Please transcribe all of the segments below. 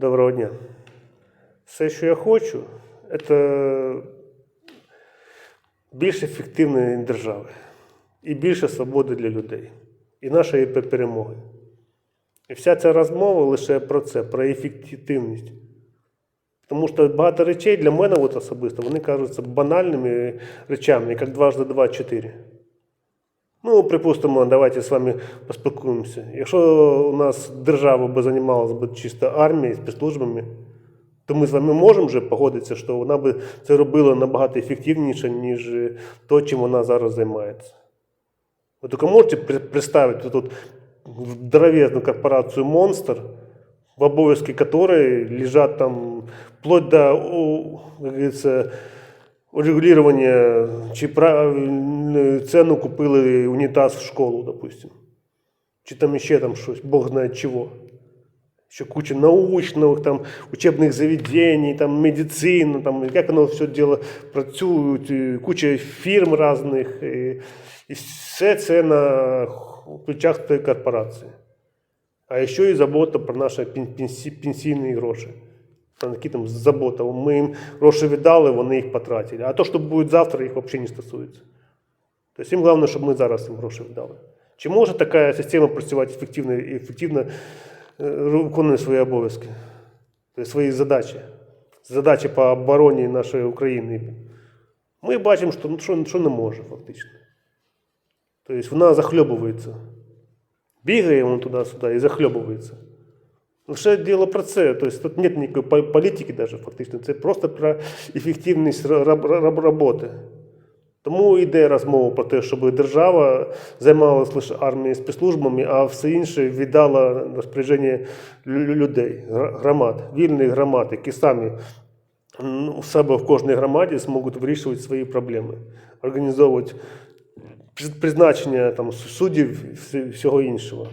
Доброго дня. Все, що я хочу, це більш ефективної держави і більше свободи для людей і нашої перемоги. І вся ця розмова лише про це, про ефективність. Тому що багато речей для мене от особисто вони кажуться банальними речами, як дважди два чотири. Ну, припустимо, давайте з вами поспілкуємося. Якщо у нас держава би займалася би чисто армією, спецслужбами, то ми з вами можемо вже погодитися, що вона би це робила набагато ефективніше, ніж то, чим вона зараз займається. Ви тільки можете представити тут здоровезну корпорацію Монстр, в обов'язки которой лежат там вплоть до, как говорится, урегулирования, чи ціну купили унітаз в школу, допустим. Чи там ще там щось, Бог знає чого. Ще куча научних там, учебних заведень, там, медицина, там, як воно все діло працює, куча фірм різних. І, і все це на плечах тієї корпорації. А ще і забота про наші пен- пенсі- пенсійні гроші. Там які там забота. Ми їм гроші віддали, вони їх потратили. А то, що буде завтра, їх взагалі не стосується. Тобто їм головне, щоб ми зараз їм гроші віддали. Чи може така система працювати ефективно і ефективно е, виконує свої обов'язки, тобто свої задачі, задачі по обороні нашої України? Ми бачимо, що, що, що не може фактично. Тобто вона захльобується. Бігає вон туди-сюди і захльобується. Лише діло про це. Тобто тут немає ніякої політики даже, фактично. Це просто про ефективність роботи. Тому йде розмова про те, щоб держава займалася лише армією спецслужбами, а все інше віддала розпорядження людей, громад, вільних громад, які самі у себе в кожній громаді зможуть вирішувати свої проблеми, організовувати призначення там, суддів і всього іншого.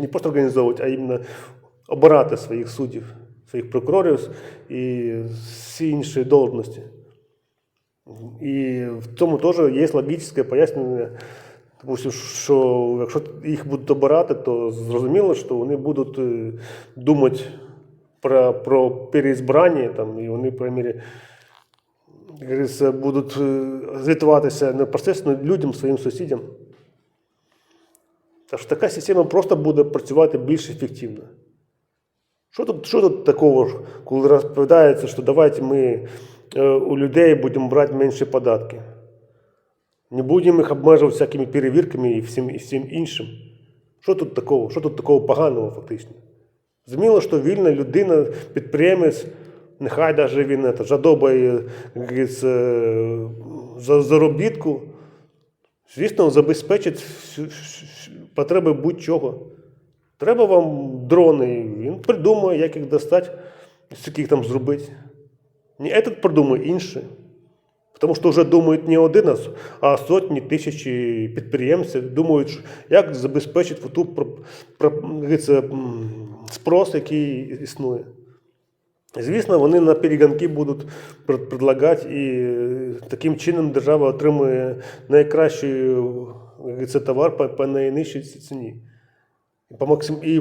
Не просто організовувати, а іменно обирати своїх суддів, своїх прокурорів і всі інші должності. І в цьому теж є логічне пояснення, тому що, що якщо їх будуть обирати, то зрозуміло, що вони будуть е, думати про, про переізбрання, там, і вони, по мірі, будуть е, звітуватися непосередньо людям, своїм сусідям. Так що така система просто буде працювати більш ефективно. Що тут, що тут такого, коли розповідається, що давайте ми е, у людей будемо брати менше податки? Не будемо їх обмежувати всякими перевірками і всім, і всім іншим. Що тут такого? Що тут такого поганого фактично? Зрозуміло, що вільна людина, підприємець, нехай навіть він жадобає е, за заробітку, звісно, забезпечить всю- потреби будь-чого. Треба вам дрони, він придумає, як їх достати, з яких там зробити. Не этот придумає інший. Тому що вже думають не один, а а сотні тисячі підприємців думають, як забезпечити ту про, про, м, спрос, який існує. Звісно, вони на перегонки будуть предлагати, і е, таким чином держава отримує найкращий говориться, товар по, по найнижчій ціні. По максим... і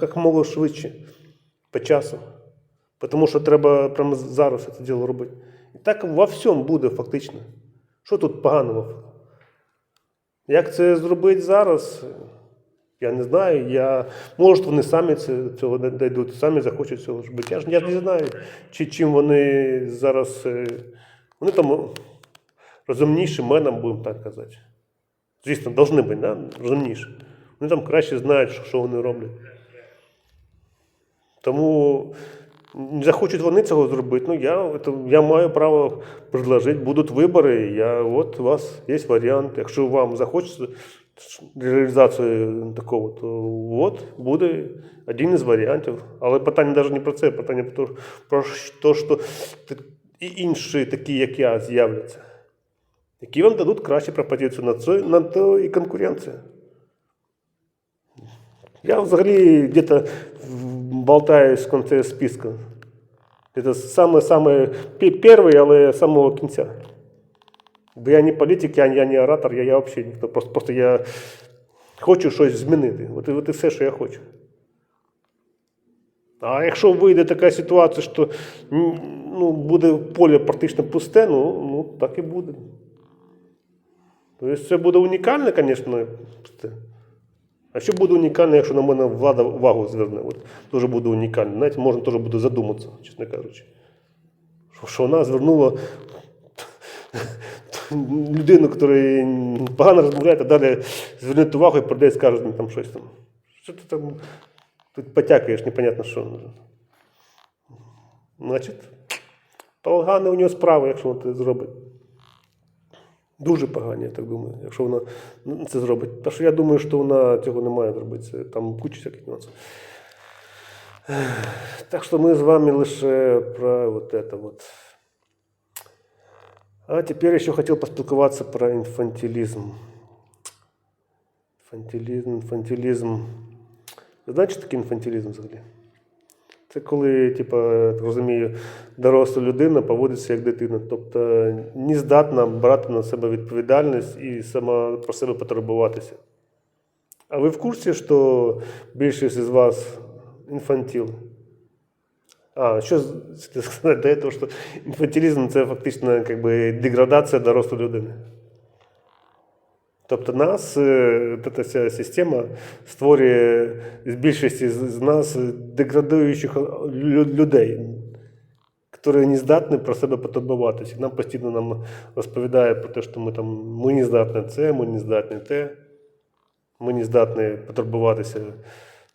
як можна швидше, по часу. Тому що треба прямо зараз це діло робити. І так во всьому буде фактично. Що тут поганого? Як це зробити зараз? Я не знаю. Я... Може, вони самі це, цього дійдуть, самі захочуть цього робити. Я ж я не знаю, чи чим вони зараз. е, Вони там розумніші мене, будемо так казати. Звісно, повинні бути, да? розумніші. Вони там краще знають, що, вони роблять. Тому не захочуть вони цього зробити. Ну, я, я маю право предложити, будуть вибори. Я, от у вас є варіант. Якщо вам захочеться реалізацію такого, то от буде один із варіантів. Але питання навіть не про це, питання про те, що і інші, такі, як я, з'являться, які вам дадуть кращу пропозицію на це, на то і конкуренція. Я взагалі где-то болтаюсь в конце списка. Это самый-самый первый, але з самого кінця. Бо я не політик, я, я не оратор, я, я взагалі ніхто. Просто, просто я хочу щось змінити. От, і- от і все, що я хочу. А якщо вийде така ситуація, що м, ну, буде поле практично пусте, ну, ну так і буде. Тобто це буде унікальне, звісно. А що буде унікальне, якщо на мене влада увагу зверне? От дуже буде унікально. Знаєте, можна теж буде задуматися, чесно кажучи. Що, що вона звернула людину, яка погано розмовляє, а далі звернуть увагу і прийде і скаже мені там щось там. Що ти там тут потякаєш, непонятно що. Значить, погані у нього справи, якщо вона це зробить. Дуже погані, я так думаю, якщо вона ну, це зробить. Тому що я думаю, що вона цього не має зробити. Це Там куча всяких нюансів. Ех, Так що ми з вами лише про вот это вот. А тепер я ще хотів поспілкуватися про інфантилізм. Інфантилізм, інфантилізм. Ви знаєте, що таке інфантилізм взагалі? Це коли, типу, так розумію, доросла людина поводиться як дитина, тобто не здатна брати на себе відповідальність і сама про себе потурбуватися. А ви в курсі, що більшість із вас інфантіл? А, що сказати до того, що інфантилізм це фактично как би, деградація дорослої людини. Тобто нас, е, от ця система створює з більшості з нас деградуючих людей, які не здатні про себе потурбуватися. Нам постійно нам розповідає про те, що ми там ми не здатні це, ми не здатні те, ми не здатні потурбуватися.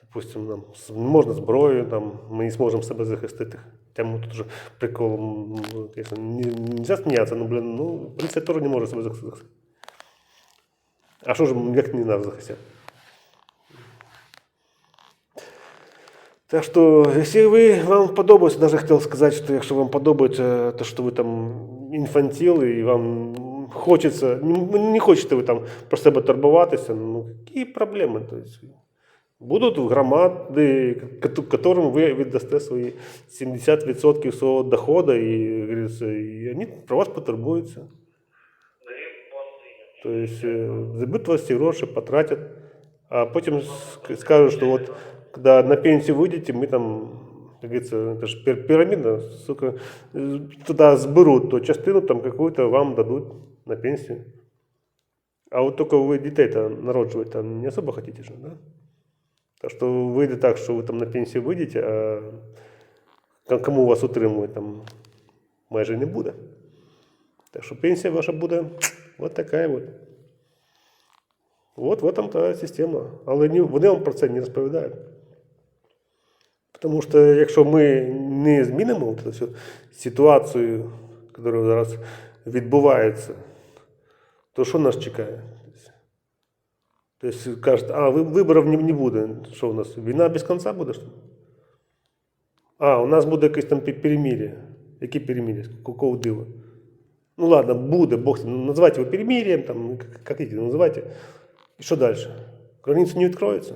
Допустим, нам можна зброєю, там, ми не зможемо себе захистити. Тему тут вже прикол, м, ну, звісно, не, нельзя сміятися, ну, блін, ну, поліція теж не може себе захистити. А що ж як не нас захистят? Так что, если вы, вам подобається, даже хотел сказать, что якщо вам подобається то, що ви там інфантіл, і вам хочеться, не, не хочете ви там про себе турбуватися, ну, які проблеми? То есть, будуть громади, которым ви віддасте свої 70% свого і, говорится, і вони про вас потурбуються. То есть э, все гроши, потратят, а потім ск- скажут, что вот когда на пенсию выйдете, мы там, как говорится, это же пир- пирамида, сука, э, туда сберут, то частину там какую-то вам дадут на пенсию. А вот только вы детей-то народживать там не особо хотите же, да? Так что выйдет так, что вы там на пенсию выйдете, а кому вас утримувати там майже не буде. Так що пенсія ваша буде от така от. От в этом та система. Але вони вам про це не розповідають. Тому що якщо ми не змінимо от всю ситуацію, яка зараз відбувається, то що нас чекає? Тобто кажуть, а ви- виборів не, буде. Що у нас? Війна без кінця буде? А, у нас буде якесь там пе- перемир'я. Які перемир'я? Какого дива? Ну ладно, буде, Бог с ним. Ну, называйте его перемирием, там, как, как хотите, называйте. И что дальше? Границы не откроются.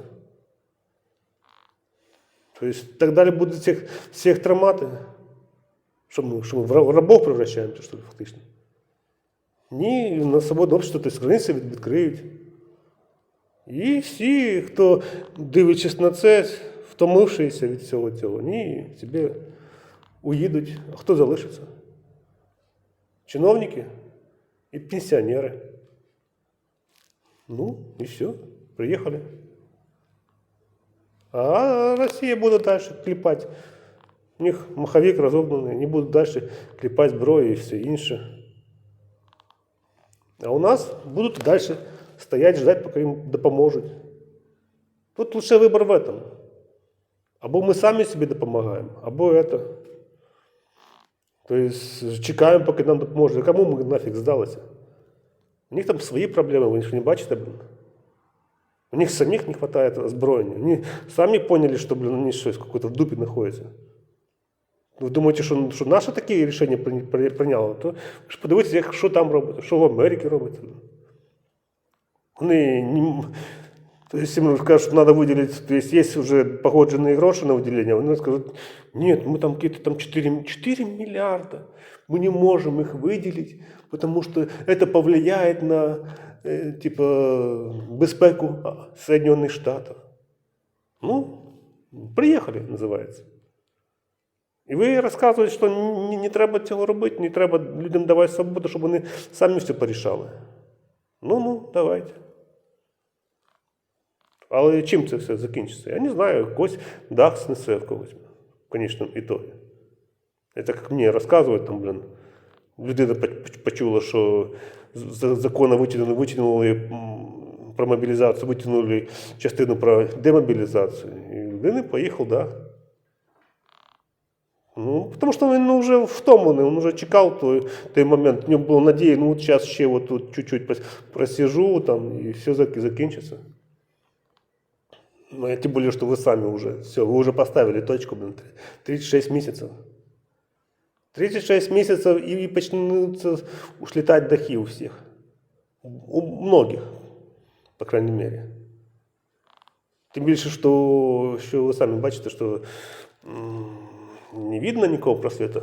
То есть так далее будут всех, всех травматы. Что мы, что мы в ра- в рабов превращаемся, что ли, фактично? Ні, на свободне общество, тобто границі від- відкриють. І всі, хто дивлячись на це, втомившися від всього цього, ні, собі уїдуть. А хто залишиться? чиновники и пенсионеры. Ну, и все, приехали. А Россия будет дальше клепать. У них маховик разогнанный, они будут дальше клепать зброю и все інше. А у нас будут дальше стоять, ждать, пока им допоможуть. Тут лучше выбор в этом. Або ми самі собі допомагаємо, або это. Тобто чекаємо, поки нам допоможуть. А Кому ми нафіг здалися? У них там свої проблеми, ви ж не бачите, блін. У них самих не вистачає озброєння. Вони самі поняли, що блін, вони щось какое-то в дупі знаходяться. Ви думаєте, що, що наше такі рішення при- при- прийняло, то ви ж подивіться, як, що там робиться, що в Америці робиться. Вони не, то есть им скажут, что надо выделить, то есть есть уже погодженные гроши на выделение, они скажут, нет, мы там какие-то там 4, 4 миллиарда, мы не можем их выделить, потому что это повлияет на э, типа безпеку а, Соединенных Штатов. Ну, приехали, называется. І ви розказуєте, що не, не треба цього робити, не треба людям давати свободу, щоб вони самі все порішали. Ну, ну, давайте. Але чим це все закінчиться? Я не знаю, когось дах снесе в когось в конечному ітогі. Это как мне рассказывают, там, блин, людина по- по- почула, що з з витягнули, витягнули про мобілізацію, витягнули частину про демобілізацію. І людина поїхав, да. Ну, тому що він ну, вже втомлений, він вже чекав той, той момент. У нього було надія, ну от зараз ще от тут чуть-чуть просижу, там, і все зак- закінчиться. Ну, а тем более, что вы сами уже, все, вы уже поставили точку, блин, 36 месяцев. 36 месяцев и, и почнутся уж летать дахи у всех. У многих, по крайней мере. Тим більше, що, що ви самі бачите, що м, не видно нікого просвета.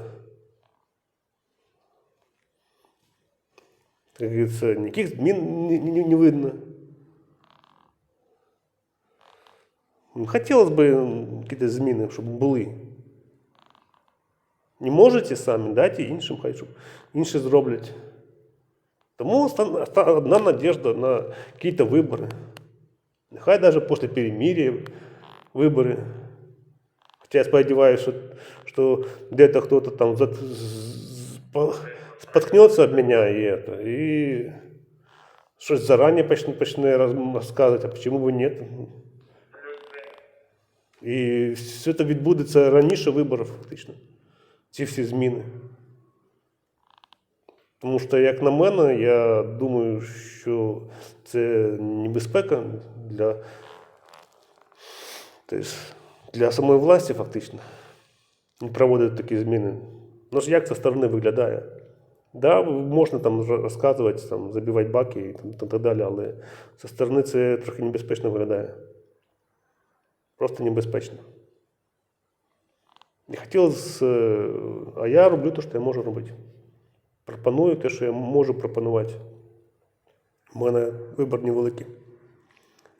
Как говорится, никаких змін не, не, не видно. Хотілося б м, якісь зміни, щоб були. Не можете самі, дайте іншим, хай щоб інші зроблять. Тому оста- оста- одна надежда на якісь вибори. Нехай навіть після перемирия вибори. Хоча я сподіваюся, що, що где-то хто-то там за- з- з- по- споткнеться об мене і, это, і щось зарані почне, почне роз- розказувати, а чому б і ні. І все це відбудеться раніше виборів, фактично. Ці всі зміни. Тому що, як на мене, я думаю, що це небезпека для, для самої власті, фактично, проводити такі зміни. Ну ж як це сторони виглядає? Да, можна там розказувати, там, забивати баки і так далі, але зі сторони це трохи небезпечно виглядає. Просто небезпечно. Не хотілося, е, а я роблю те, що я можу робити. Пропоную те, що я можу пропонувати. У мене вибір невеликий,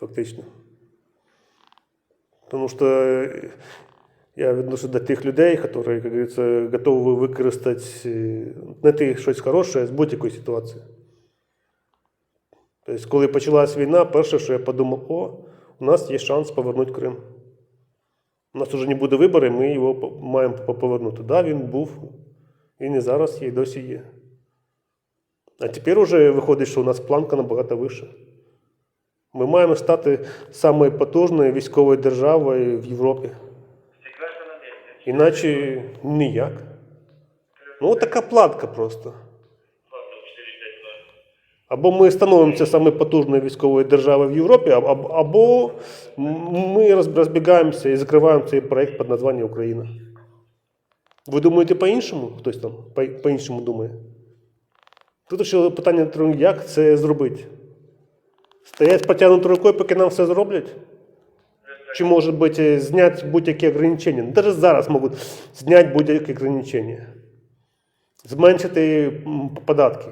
фактично. Тому що я відношусь до тих людей, які, як говориться, готові використати, знайти щось хороше з будь-якої ситуації. Тобто, коли почалась війна, перше, що я подумав, о, у нас є шанс повернути Крим. У нас вже не буде виборів, ми його маємо повернути. Да, він був, він і зараз є, і досі є. А тепер вже виходить, що у нас планка набагато вища. Ми маємо стати самою потужною військовою державою в Європі. Іначе ніяк. Ну, така платка просто. Або ми становимося саме потужною військовою державою в Європі, або, ми розбігаємося і закриваємо цей проект під названням Україна. Ви думаєте по-іншому? Хтось там по- по-іншому думає? Тут ще питання, як це зробити? Стоять з потягнутою рукою, поки нам все зроблять? Чи може бути зняти будь-які ограничення? Ну, Навіть зараз можуть зняти будь-які ограничення. Зменшити податки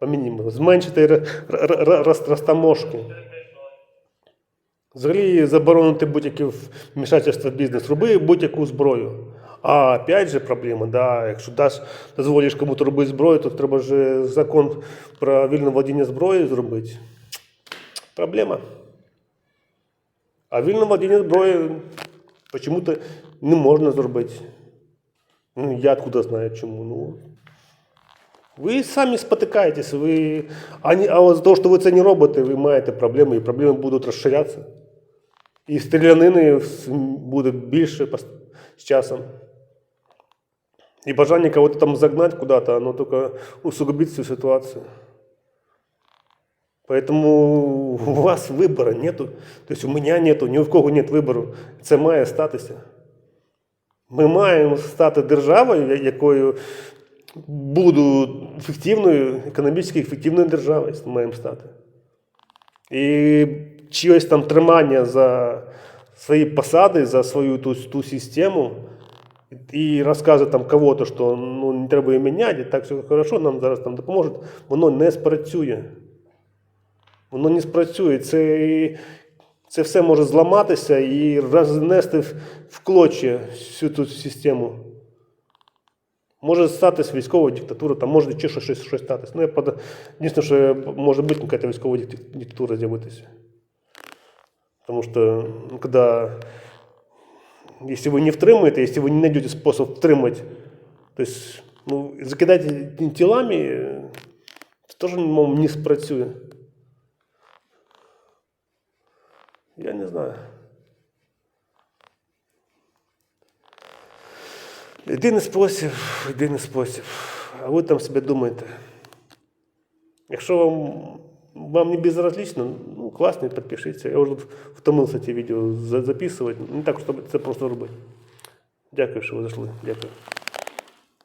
по мінімуму, зменшити розтаможки. Взагалі заборонити будь-яке вмішательство в бізнес, роби будь-яку зброю. А опять же проблема, да, якщо даш, дозволиш комусь робити зброю, то треба ж закон про вільне володіння зброєю зробити. Проблема. А вільне володіння зброєю чому-то не можна зробити. Ну, я откуда знаю чому. Ну, ви самі спотикаєтесь, ви... а, не, а з того, що ви це не робите, ви маєте проблеми, і проблеми будуть розширятися. І стрілянини буде більше з часом. І бажання кого-то там загнать куда-то, оно только усугубит всю ситуацию. Поэтому у вас вибору нету. Тобто у мене нету, ні в кого нет вибору. Це має статися. Ми маємо стати державою, якою буду ефективною, економічно ефективною державою маємо стати. І чиєсь там тримання за свої посади, за свою ту, ту систему, і розказує там кого-то, що ну, не треба її міняти, так все хорошо, нам зараз там допоможуть, воно не спрацює. Воно не спрацює. Це, це все може зламатися і рознести в клочі всю ту систему. Може статись військова диктатура, там може ще щось, щось, щось статись. Ну, я под... Єдине, що може бути якась військова дик- диктатура з'явитися. Потому что, ну, когда, если вы не втримаете, если вы не найдете способ втримать, то есть, ну, закидать телами, э, це теж, мов, не спрацює. Я не знаю. Єдиний спосіб, єдиний спосіб. А ви там себе думаєте. Якщо вам, вам не безразлично, ну класно, підпишіться. Я вже втомився ці відео за- записувати. Не так, щоб це просто робити. Дякую, що ви зайшли. Дякую.